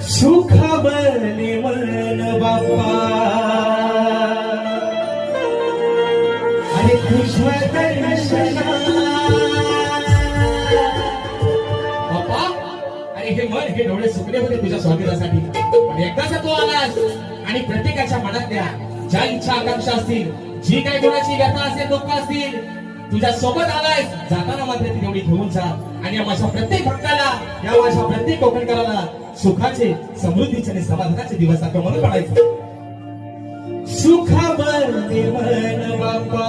सुख बने मन बाप्पा अरे तुझ्या दर्शना बाप्पा अरे हे मन हे डोळे सुकले होते तुझ्या स्वागतासाठी पण एकदाच तू आलास आणि प्रत्येकाच्या मनात द्या. ज्या इच्छा आकांक्षा असतील जी काही कोणाची व्यथा असेल दुःख असतील? तुझ्या सोबत आलाय. जाताना मात्र ती तेवढी घेऊन जा. आणि या माझ्या प्रत्येक भक्ताला या माझ्या प्रत्येक कोकणकराला सुखाचे समृद्धीचे आणि समाधानाचे दिवस आपण म्हणून पडायचे सुख मन बाप्पा.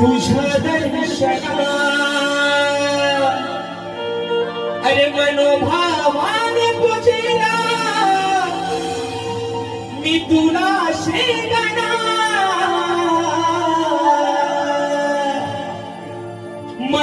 तुझ्या दर्शना अरे मनोभावाने तुझेला मी तुला शेगणा.